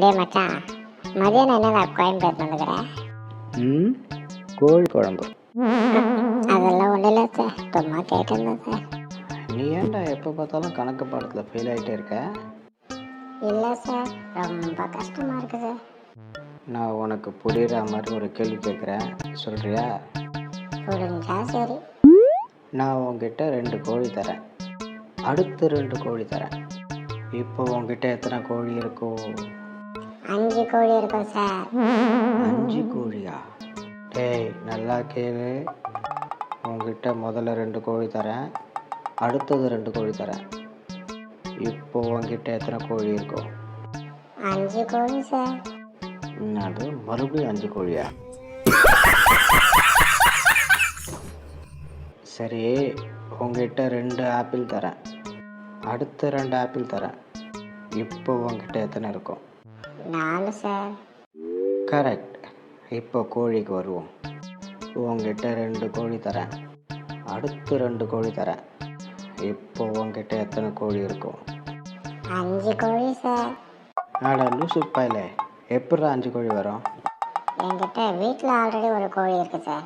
டேய் மச்சான் மதியானம் என்னடா கோயம்பேடு வந்துக்கிற ம் கோழி குழம்பு. அதெல்லாம் ஒன்றும் இல்லை சார் சும்மா கேட்டிருந்தேன் சார். நீ ஏன்டா எப்போ பார்த்தாலும் கணக்கு பாடத்தில் ஃபெயில் ஆகிட்டே இருக்க? இல்லை சார் ரொம்ப கஷ்டமாக இருக்குது சார். நான் உனக்கு புரியுற மாதிரி ஒரு கேள்வி கேட்குறேன் சொல்கிறியா புரிஞ்சா சரி. நான் உங்ககிட்ட ரெண்டு கோழி தரேன். அடுத்து ரெண்டு கோழி தரேன். இப்போ உங்ககிட்ட எத்தனை கோழி இருக்கும் அஞ்சு கோழி இருக்கும் சார். அஞ்சு கோழியா? டேய் நல்லா கேளு. உங்ககிட்ட முதல்ல ரெண்டு கோழி தரேன். அடுத்தது ரெண்டு கோழி தரேன். இப்போ உங்ககிட்ட எத்தனை கோழி இருக்கும் அஞ்சு கோழி சார். அது மறுபடியும் அஞ்சு கோழியா? சரி உங்ககிட்ட ரெண்டு ஆப்பிள் தரேன். அடுத்த ரெண்டு ஆப்பிள் தரேன். இப்போ உங்ககிட்ட எத்தனை இருக்கும் நாலு சார். கரெக்ட். இப்போ கோழிக்கு வருவோம். உங்ககிட்ட ரெண்டு கோழி தரேன். அடுத்து ரெண்டு கோழி தரேன். இப்போ உங்ககிட்ட எத்தனை கோழி இருக்கும் அஞ்சு கோழி சார். ஆடா லூசு பாயில. எப்படி அஞ்சு கோழி வரும்? என்கிட்ட வீட்டில் ஆல்ரெடி ஒரு கோழி இருக்குது சார்.